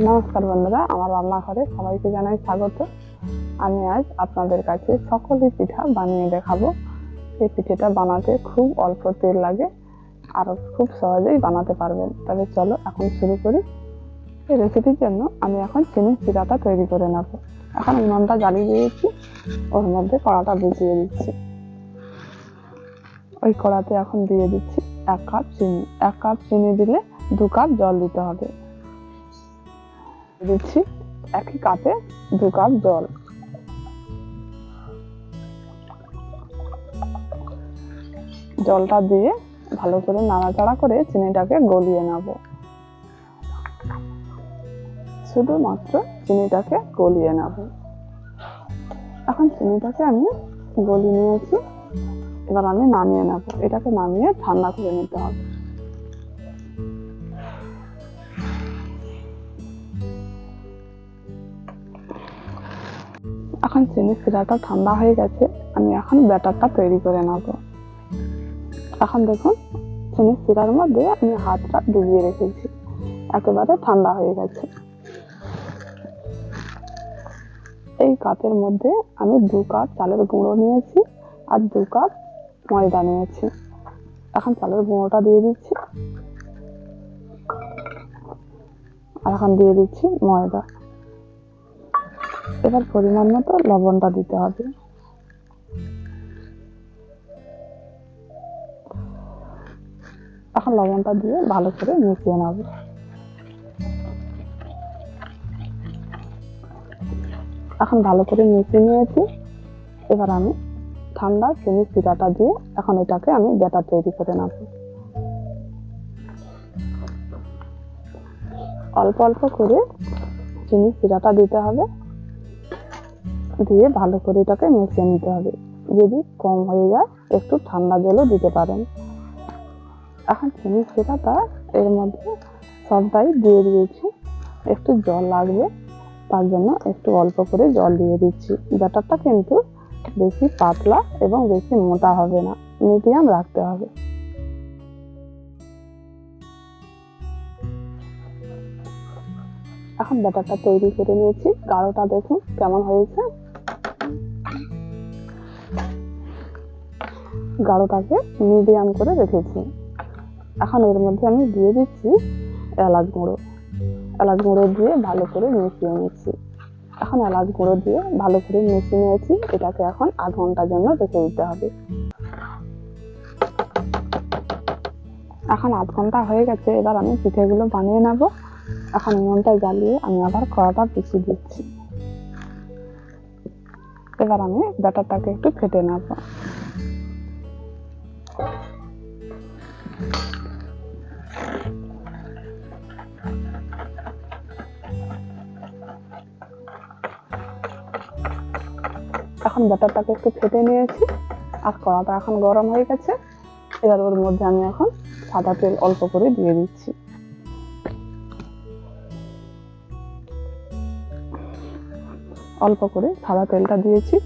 নমস্কার বন্ধুরা, আমার রান্নাঘরে সবাইকে জানাই স্বাগত। আমি আজ আপনাদের কাছে সকলের পিঠা বানিয়ে দেখাবো। এই পিঠেটা বানাতে খুব অল্প তেল লাগে, আর খুব সহজেই বানাতে পারবেন। তবে চলো এখন শুরু করি। এই রেসিপির জন্য আমি এখন চিনির চিরাটা তৈরি করে নেব। এখন উনুনটা জ্বালিয়ে দিয়েছি, ওর মধ্যে কড়াটা বুঝিয়ে দিচ্ছি। ওই কড়াতে এখন দিয়ে দিচ্ছি এক কাপ চিনি। এক কাপ চিনি দিলে দু কাপ জল দিতে হবে। দিচ্ছি একই কাপে দু কাপ জল। জলটা দিয়ে ভালো করে নাড়াচাড়া করে চিনিটাকে গলিয়ে নেব। শুধুমাত্র চিনিটাকে গলিয়ে নেব। এখন চিনিটাকে আমি গলিয়ে নিয়েছি। এবার আমি নামিয়ে নেব। এটাকে নামিয়ে ঠান্ডা করে নিতে হবে। এখন চিনি শিরাটা ঠান্ডা হয়ে গেছে, আমি এখন ব্যাটারটা তৈরি করে নেব। এখন দেখুন চিনি শিরার মধ্যে আমি হাতটা ডুবিয়ে রেখেছি, একেবারে ঠান্ডা হয়ে গেছে। এই কাপের মধ্যে আমি দু কাপ চালের গুঁড়ো নিয়েছি আর দু কাপ ময়দা নিয়েছি। এখন চালের গুঁড়োটা দিয়ে দিচ্ছি। আর এখন দিয়ে দিচ্ছি ময়দা। এবার পরিমাণ মতো লবণটা দিতে হবে। এখন লবণটা দিয়ে ভালো করে মিশিয়ে নেব। এখন ভালো করে মিশিয়ে নিয়েছি। এবার আমি ঠান্ডা চিনি শিরাটা দিয়ে এখন এটাকে আমি ব্যাটার তৈরি করে নেব। অল্প অল্প করে চিনি শিরাটা দিতে হবে। দিয়ে ভালো করে এটাকে মিশিয়ে নিতে হবে। যদি কম হয়ে যায়, একটু ঠান্ডা জলও দিতে পারেন। এখন চিনি শিরাটা এর মধ্যে সবটাই দিয়ে দিয়েছি। একটু জল লাগবে, তার জন্য একটু অল্প করে জল দিয়ে দিচ্ছি। ব্যাটারটা কিন্তু বেশি পাতলা এবং বেশি মোটা হবে না, মিডিয়াম রাখতে হবে। এখন ব্যাটারটা তৈরি করে নিয়েছি। গাঢ়টা দেখুন কেমন হয়েছে। গাঢ়টাকে মিডিয়াম করে রেখেছি। এখন এর মধ্যে আমি দিয়ে দিচ্ছি এলাচ গুঁড়ো। এলাচ গুঁড়ো দিয়ে ভালো করে মিশিয়ে নিচ্ছি। এখন এলাচ গুঁড়ো দিয়ে ভালো করে মিশিয়ে নিয়েছি। এটাকে এখন আধ ঘণ্টার জন্য রেখে দিতে হবে। এখন আধ ঘণ্টা হয়ে গেছে, এবার আমি পিঠেগুলো বানিয়ে নেব। এখন উনুনটা জ্বালিয়ে আমি আবার কড়াটা পিছিয়ে দিচ্ছি। এবার আমি ব্যাটারটাকে একটু ফেটে নেব। এখন ব্যাটারটাকে একটু ফেটে নিয়েছি। আর কড়াটা এখন গরম হয়ে গেছে। এবার ওর মধ্যে আমি এখন সাদা তেল অল্প করে দিয়ে দিচ্ছি। অল্প করে সাদা তেলটা দিয়েছি।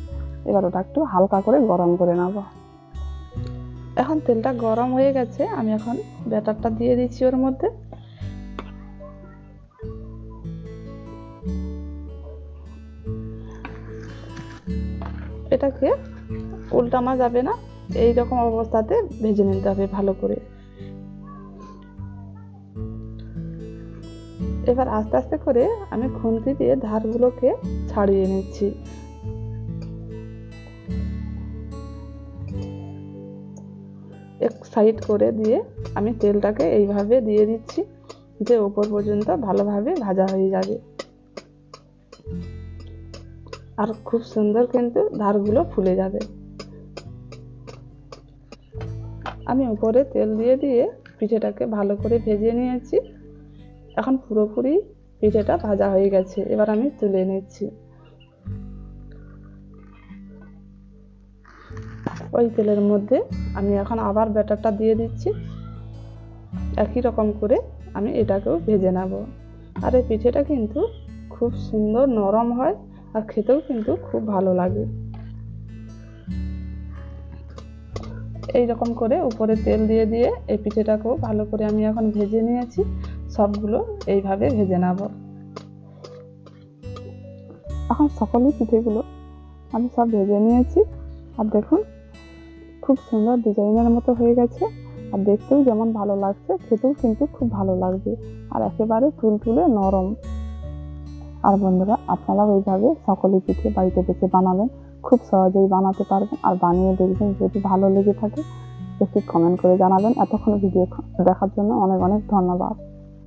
এবার ওটা একটু হালকা করে গরম করে নেব। এখন তেলটা গরম হয়ে গেছে। আমি এখন ব্যাটারটা দিয়ে দিচ্ছি ওর মধ্যে। এটাকে উল্টানো যাবে না। এই রকম অবস্থাতে ভেজে নিতে হবে ভালো করে। এবার আস্তে আস্তে করে আমি খুন্তি দিয়ে ধারগুলোকে ছাড়িয়ে নিচ্ছি। এক সাইড করে দিয়ে আমি তেলটাকে এইভাবে দিয়ে দিচ্ছি যে ওপর পর্যন্ত ভালোভাবে ভাজা হয়ে যাবে। আর খুব সুন্দর কিন্তু ধারগুলো ফুলে যাবে। আমি উপরে তেল দিয়ে দিয়ে পিঠেটাকে ভালো করে ভেজে নিয়েছি। এখন পুরোপুরি পিঠেটা ভাজা হয়ে গেছে, এবার আমি তুলে নিচ্ছি। ওই তেলের মধ্যে আমি এখন আবার ব্যাটারটা দিয়ে দিচ্ছি। একই রকম করে আমি এটাকেও ভেজে নেব। আর এই পিঠেটা কিন্তু খুব সুন্দর নরম হয়। আর খেতেও কিন্তু খুব ভালো লাগে। এই রকম করে উপরে তেল দিয়ে দিয়ে এই পিঠেটাকেও ভালো করে আমি এখন ভেজে নিয়েছি। সবগুলো এইভাবে ভেজে নেব। এখন সকলেই পিঠেগুলো আমি সব ভেজে নিয়েছি। আর দেখুন, খুব সুন্দর ডিজাইনের মতো হয়ে গেছে। আর দেখতেও যেমন ভালো লাগছে, খেতেও কিন্তু খুব ভালো লাগবে। আর একেবারে তুলতুলে নরম। আর বন্ধুরা, আপনারাও এইভাবে সকলে পিঠে বাড়িতে বেছে বানাবেন খুব সহজেই বানাতে পারবেন আর বানিয়ে দেখবেন যদি ভালো লেগে থাকে, একটু কমেন্ট করে জানাবেন। এতক্ষণ ভিডিও দেখার জন্য অনেক অনেক ধন্যবাদ।